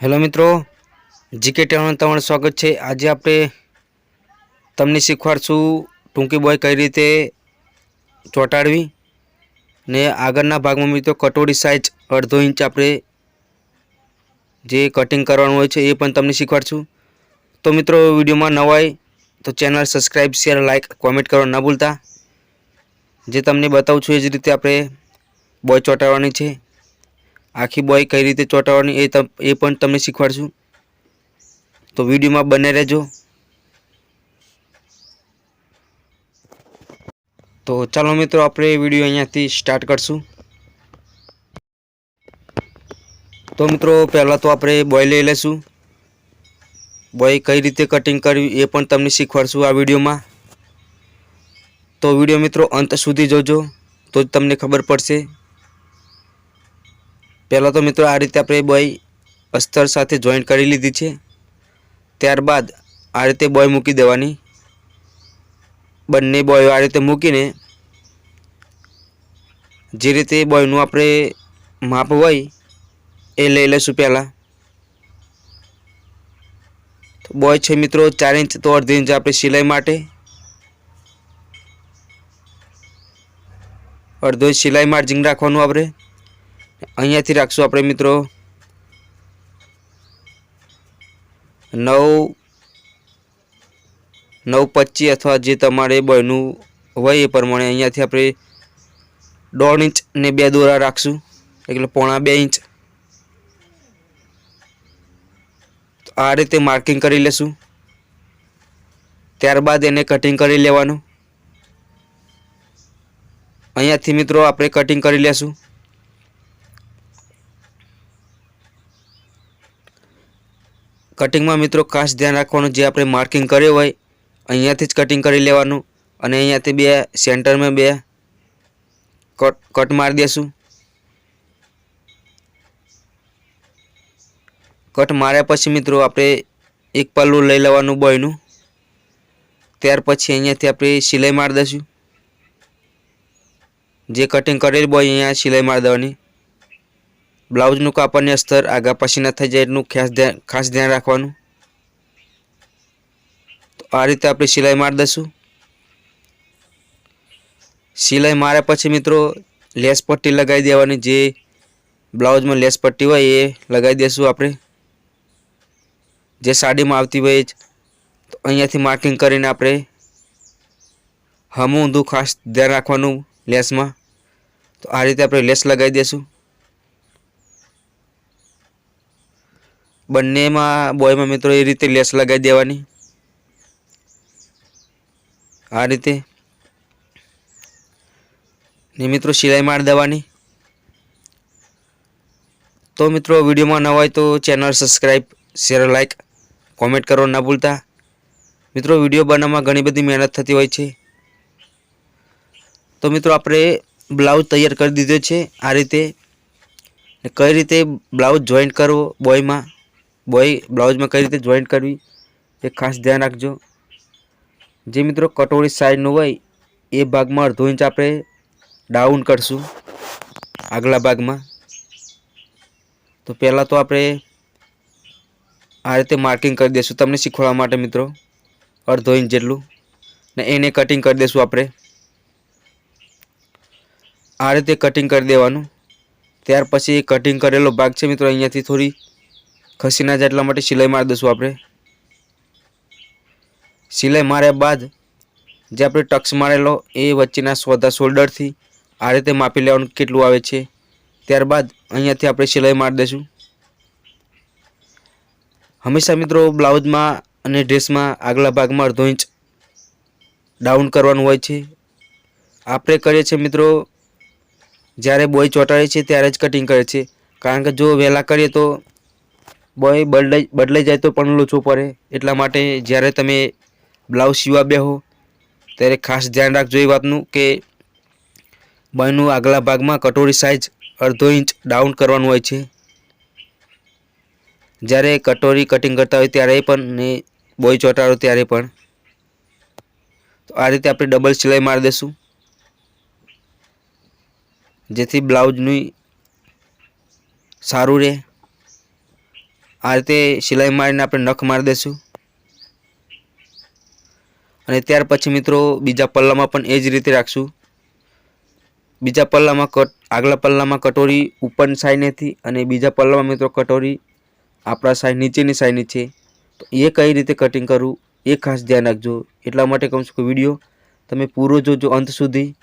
Hello મિત્રો, GK ટેવાનું તમારું સ્વાગત છે. આજે આપણે તમને શીખવાડશું ટૂંકી બોય કઈ રીતે ચોંટાડવી ને આગળના ભાગમાં મિત્રો કટોરી સાઇઝ અડધો ઇંચ આપણે જે કટિંગ કરવાનું હોય છે એ પણ તમને શીખવાડશું. તો મિત્રો વિડીયોમાં નવાય તો channel subscribe share like comment કરવા ન ભૂલતા. જે તમને બતાવું છું એ જ રીતે આપણે બોય ચોંટાડવાની છે. આખી બોય કઈ રીતે ચોંટાડવાની એ એ પણ તમને શીખવાડશું. તો વિડીયોમાં બને રહેજો. તો ચાલો મિત્રો, આપણે વીડિયો અહીંયાથી સ્ટાર્ટ કરશું. તો મિત્રો, પહેલાં તો આપણે બોય લઈ લઈશું. બોય કઈ રીતે કટિંગ કરવી એ પણ તમને શીખવાડશું આ વિડીયોમાં. તો વીડિયો મિત્રો, અંત સુધી જોજો. તો જ તમને ખબર પડશે. પહેલાં તો મિત્રો આ રીતે આપણે બોય અસ્તર સાથે જોઈન્ટ કરી લીધી છે. ત્યારબાદ આ રીતે બોય મૂકી દેવાની. બંને બોય આ રીતે મૂકીને જે રીતે બોયનું આપણે માપ હોય એ લઈ લઈશું પહેલાં. બોય છે મિત્રો ચાર ઇંચ તો અડધી ઇંચ આપણે સિલાઈ માટે. અડધો સિલાઈ માર્જિંગ રાખવાનું આપણે. અહીંયાથી રાખશું આપણે મિત્રો. નવ નવ પચીસ અથવા જે તમારે બોયનું હોય એ પ્રમાણે અહીંયાથી આપણે દોઢ ઇંચ ને બે દોરા રાખશું. એટલે પોણા બે ઇંચ. આ રીતે માર્કિંગ કરી લેશું. ત્યારબાદ એને કટિંગ કરી લેવાનું. અહીંયાથી મિત્રો આપણે કટિંગ કરી લેશું. કટિંગમાં મિત્રો ખાસ ધ્યાન રાખવાનું જે આપણે માર્કિંગ કર્યું હોય, અહીંયાથી જ કટિંગ કરી લેવાનું અને અહીંયાથી બે સેન્ટરમાં બે કટ કટ મારી દેશું. કટ માર્યા પછી મિત્રો આપણે એક પલ્લું લઈ લેવાનું બોયનું. ત્યાર પછી અહીંયાથી આપણે સિલાઈ મારી દઈશું. જે કટિંગ કરેલી બોય અહીંયા સિલાઈ મારી દેવાની. બ્લાઉઝનું કાપડની અસ્તર આગા પછી ન થઈ જાય એટલું ખાસ ધ્યાન ખાસ ધ્યાન રાખવાનું. તો આ રીતે આપણે સિલાઈ મારી દઈશું. સિલાઈ માર્યા પછી મિત્રો, લેસ પટ્ટી લગાવી દેવાની. જે બ્લાઉઝમાં લેસ પટ્ટી હોય એ લગાવી દઈશું આપણે. જે સાડીમાં આવતી હોય જ. તો અહીંયાથી માર્કિંગ કરીને આપણે હમું ઊંધું ખાસ ધ્યાન રાખવાનું લેસમાં. તો આ રીતે આપણે લેસ લગાવી દઈશું બંનેમાં બોયમાં મિત્રો એ રીતે લેસ લગાવી દેવાની. આ રીતે. ને મિત્રો સિલાઈ મારી દેવાની. તો મિત્રો વિડીયોમાં ન હોય તો channel subscribe share like comment કરો ના ભૂલતા. મિત્રો વીડિયો બનાવવામાં ઘણી બધી મહેનત થતી હોય છે. તો મિત્રો આપણે બ્લાઉઝ તૈયાર કરી દીધો છે આ રીતે. કઈ રીતે બ્લાઉઝ જોઈન્ટ કરવો બોયમાં બોય બ્લાઉઝમાં કઈ રીતે જોઈન્ટ કરવી, એ ખાસ ધ્યાન રાખજો. જે મિત્રો કટોરી સાઈડનું હોય, એ ભાગમાં અડધો ઇંચ આપણે ડાઉન કરશું, આગલા ભાગમાં. તો પહેલાં તો આપણે આ રીતે માર્કિંગ કરી દઈશું તમને શીખવાડવા માટે મિત્રો, અડધો ઇંચ જેટલું. ને એને કટિંગ કરી દઈશું આપણે. આ રીતે કટિંગ કરી દેવાનું. ત્યાર પછી કટિંગ કરેલો ભાગ છે મિત્રો અહીંયાથી થોડી ખસી એટલા માટે સિલાઈ મારી દઈશું આપણે. સિલાઈ માર્યા બાદ જે આપણે ટક્સ મારેલો એ વચ્ચેના સોદા શોલ્ડરથી આ રીતે માપી લેવાનું કેટલું આવે છે. ત્યારબાદ અહીંયાથી આપણે સિલાઈ મારી દઈશું. હંમેશા મિત્રો બ્લાઉઝમાં અને ડ્રેસમાં આગલા ભાગમાં અડધો ઇંચ ડાઉન કરવાનું હોય છે. આપણે કરીએ છીએ મિત્રો, જ્યારે બોય ચોંટાડે છે ત્યારે જ કટિંગ કરે છે. કારણ કે જો વહેલા કરીએ તો બોય બદલાઈ બદલાઈ જાય તો પણ લોચો પડે. એટલા માટે જ્યારે તમે બ્લાઉઝ સીવા બેહો, ત્યારે ખાસ ધ્યાન રાખજો એ વાતનું કે બોયનું આગલા ભાગમાં કટોરી સાઇઝ અડધો ઇંચ ડાઉન કરવાનું હોય છે. જ્યારે કટોરી કટિંગ કરતા હોય ત્યારે પણ ને બોય ચોંટાડો ત્યારે પણ. તો આ રીતે આપણે ડબલ સિલાઈ મારી દઈશું જેથી બ્લાઉઝની સારું રહે. આ રીતે સિલાઈ મારીને આપણે નખ મારી દઈશું અને ત્યાર પછી મિત્રો બીજા પલ્લામાં પણ એ જ રીતે રાખશું. બીજા પલ્લામાં કટ, આગલા પલ્લામાં કટોરી ઉપરની સાઈડેથી અને બીજા પલ્લામાં મિત્રો કટોરી આપણા સાઈડ, નીચેની સાઈડની છે. તો એ કઈ રીતે કટિંગ કરવું એ ખાસ ધ્યાન રાખજો. એટલા માટે કહું છું કે વીડિયો તમે પૂરો જોજો અંત સુધી,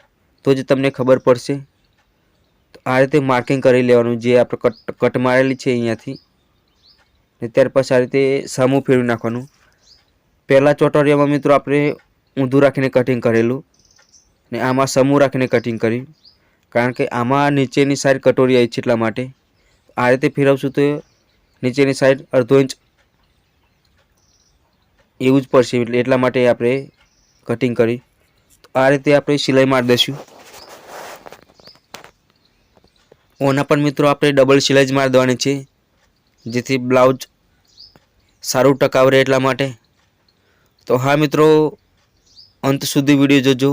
તો જ તમને ખબર પડશે. આ રીતે માર્કિંગ કરી લેવાનું, જે આપણે કટ કટ મારેલી છે અહીંયાથી. ને ત્યાર પછી આ રીતે સામું ફેરવી નાખવાનું. પહેલાં ચોટરિયામાં મિત્રો આપણે ઊંધું રાખીને કટિંગ કરેલું ને આમાં સમૂહ રાખીને કટિંગ કર્યું કારણ કે આમાં નીચેની સાઈડ કટોરી આવી છે એટલા માટે. આ રીતે ફેરવશું તો નીચેની સાઈડ અડધો ઇંચ એવું જ પડશે એટલે એટલા માટે આપણે કટિંગ કરી. આ રીતે આપણે સિલાઈ મારી દઈશું. ઓના પણ મિત્રો આપણે ડબલ સિલાઈ જ મારી દેવાની છે. જેથી બ્લાઉઝ સારું ટકાવ રહે એટલા માટે. તો હા મિત્રો, અંત સુધી વીડિયો જોજો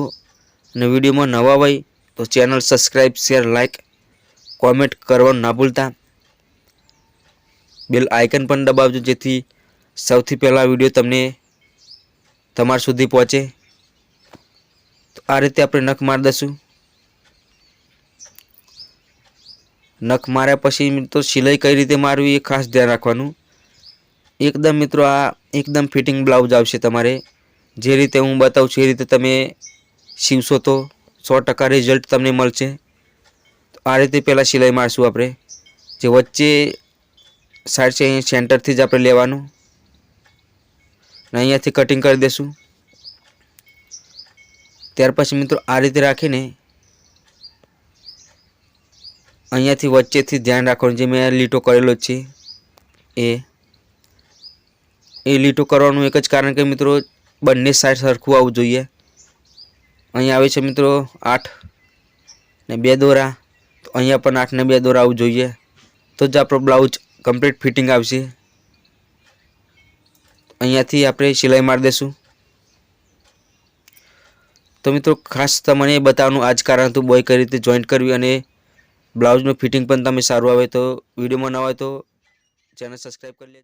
અને વિડીયોમાં નવા હોય તો channel subscribe share like comment કરવાનું ના ભૂલતા. બેલ આઇકન પણ દબાવજો જેથી સૌથી પહેલાં વીડિયો તમને તમારા સુધી પહોંચે. તો આ રીતે આપણે નખ મારી દઈશું. નખ માર્યા પછી મિત્રો સિલાઈ કઈ રીતે મારવી એ ખાસ ધ્યાન રાખવાનું. એકદમ મિત્રો આ એકદમ ફિટિંગ બ્લાઉઝ આવશે તમારે. જે રીતે હું બતાવું છું એ રીતે તમે સીવશો તો સો ટકા રિઝલ્ટ તમને મળશે. આ રીતે પહેલાં સિલાઈ મારશું આપણે. જે વચ્ચે સાઈડ છે અહીંયા સેન્ટરથી જ આપણે લેવાનું. અહીંયાથી કટિંગ કરી દઈશું ત્યાર પછી મિત્રો આ રીતે રાખીને અહીંયાથી વચ્ચેથી ધ્યાન રાખવાનું જે મેં લીટો કરેલો છે, એ. એ લીટો કરવાનું એક જ કારણ કે મિત્રો બંને સાઈડ સરખું આવવું જોઈએ. અહીંયા આવે છે મિત્રો આઠ ને બે દોરા, તો અહીંયા પણ આઠ ને બે દોરા આવવું જોઈએ. તો જ આપણો બ્લાઉઝ કમ્પ્લીટ ફિટિંગ આવશે. અહીંયાથી આપણે સિલાઈ મારી દઈશું. તો મિત્રો ખાસ તમને બતાવવાનું આ જ કારણ હતું. બોય કઈ રીતે જોઈન્ટ કરવી અને બ્લાઉઝનું ફિટિંગ પણ તમે સારું આવે તો વિડીયોમાં ન હોય તો ચેનલ સબસ્ક્રાઈબ કરી લેજો.